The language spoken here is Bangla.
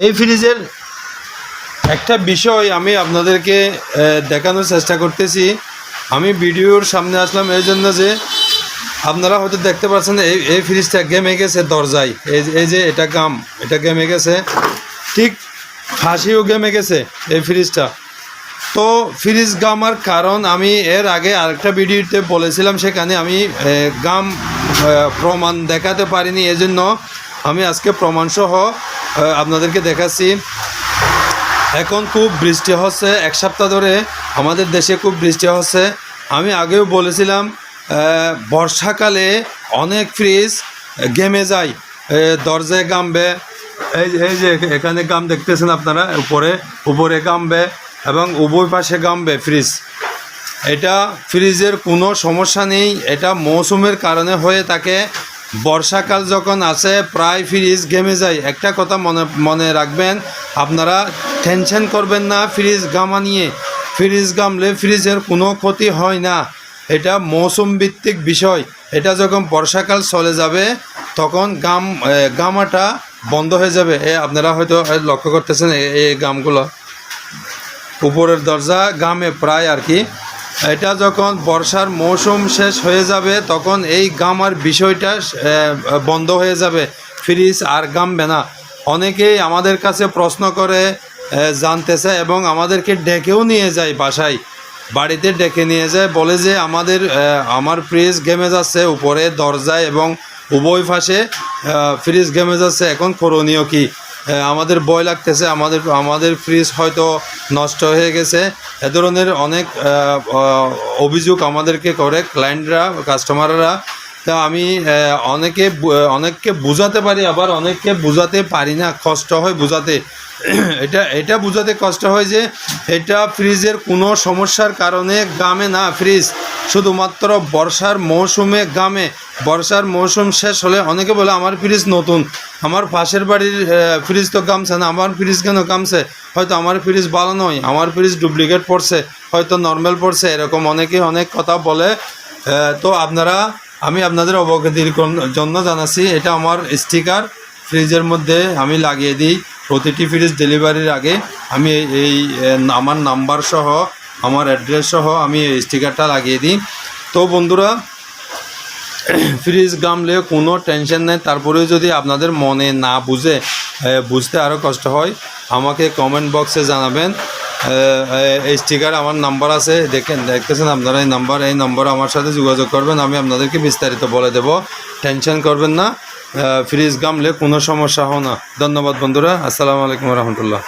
এই ফ্রিজের একটা বিষয় আমি আপনাদেরকে দেখানোর চেষ্টা করতেছি। আমি ভিডিওর সামনে আসলাম এই জন্য যে আপনারা হয়তো দেখতে পাচ্ছেন এই এই ফ্রিজটা গেমে গেছে দরজায়। এই এই যে এটা গাম, এটা গেমে গেছে। ঠিক ফাঁসিও গেমে গেছে এই ফ্রিজটা। তো ফ্রিজ গামার কারণ আমি এর আগে আরেকটা ভিডিওতে বলেছিলাম, সেখানে আমি গাম প্রমাণ দেখাতে পারিনি। এজন্য আমি আজকে প্রমাণসহ আপনাদেরকে দেখাচ্ছি। এখন খুব বৃষ্টি হচ্ছে। এক সপ্তাহ ধরে আমাদের দেশে খুব বৃষ্টি হচ্ছে। আমি আগেও বলেছিলাম বর্ষাকালে অনেক ফ্রিজ গেমে যায় দরজায় গামবে এই এই যে, এখানে গাম দেখতেছেন আপনারা, উপরে উপরে গামবে এবং উভয় পাশে গামবে ফ্রিজ। এটা ফ্রিজের কোনো সমস্যা নেই, এটা মৌসুমের কারণে হয়ে থাকে। বর্ষাকাল যখন আসে প্রায় ফ্রিজ ঘেমে যায়। একটা কথা মনে মনে রাখবেন, আপনারা টেনশন করবেন না, ফ্রিজ গামা নিয়ে ফ্রিজ গামলে ফ্রিজের কোনো ক্ষতি হয় না। এটা মৌসুম ভিত্তিক বিষয়। এটা যখন বর্ষাকাল চলে যাবে, তখন গাম গামাটা বন্ধ হয়ে যাবে। এ, আপনারা হয়তো লক্ষ্য করতেছেন এই গামগুলো উপরের দরজা গামে প্রায় আর কি। এটা যখন বর্ষার মৌসুম শেষ হয়ে যাবে, তখন এই গামার বিষয়টা বন্ধ হয়ে যাবে। ফ্রিজ আর গামবে না। অনেকেই আমাদের কাছে প্রশ্ন করে জানতে চায় এবং আমাদেরকে ডেকেও নিয়ে যায় বাসায়। বাড়িতে ডেকে নিয়ে যায়, বলে যে আমাদের আমার ফ্রিজ গেমে যাচ্ছে, উপরে দরজায় এবং উভয় পাশে ফ্রিজ গেমে যাচ্ছে, এখন করণীয় কি? আমাদের ভয় লাগতেছে, আমাদের আমাদের ফ্রিজ হয়তো নষ্ট হয়ে গেছে। এ ধরনের অনেক অভিযোগ আমাদেরকে করে ক্লায়েন্টরা কাস্টমাররা তা আমি অনেকে অনেককে বোঝাতে পারি, আবার অনেককে বোঝাতে পারি না, কষ্ট হয় বোঝাতে। এটা এটা বোঝাতে কষ্ট হয় যে, এটা ফ্রিজের কোনো সমস্যার কারণে গামে না ফ্রিজ। শুধুমাত্র বর্ষার মৌসুমে গামে। বর্ষার মৌসুম শেষ হলে অনেকে বলে, আমার ফ্রিজ নতুন। আমার পাশের বাড়ির ফ্রিজ তো গামছে না। আমার ফ্রিজ কেন গামছে? হয়তো আমার ফ্রিজ ভালো নয়। আমার ফ্রিজ ডুপ্লিকেট পড়ছে। হয়তো নর্মাল পড়ছে। এরকম অনেকে অনেক কথা বলে। তো আপনারা আমি আপনাদের অবগতির জন্য জানাচ্ছি, এটা আমার স্টিকার। ফ্রিজের মধ্যে আমি লাগিয়ে দিই। প্রতিটি ফ্রিজ ডেলিভারির আগে আমি এই- আমার নাম্বার সহ, আমার অ্যাড্রেস সহ আমি এই স্টিকারটা লাগিয়ে দিই। তো বন্ধুরা, ফ্রিজ গামলে কোনো টেনশন নেই। তারপরেও যদি আপনাদের মনে না বুঝে বুঝতে আরও কষ্ট হয়, আমাকে কমেন্ট বক্সে জানাবেন। স্টিকার আমার নাম্বার আছে, দেখেন, দেখতেছেন আপনারা এই নাম্বার এই নাম্বার আমার সাথে যোগাযোগ করবেন, আমি আপনাদেরকে বিস্তারিত বলে দেব। টেনশন করবেন না ফ্রিজ গামলে কোনো সমস্যা হয় না। ধন্যবাদ বন্ধুরা, আসসালামু আলাইকুম রহমতুল্লাহ।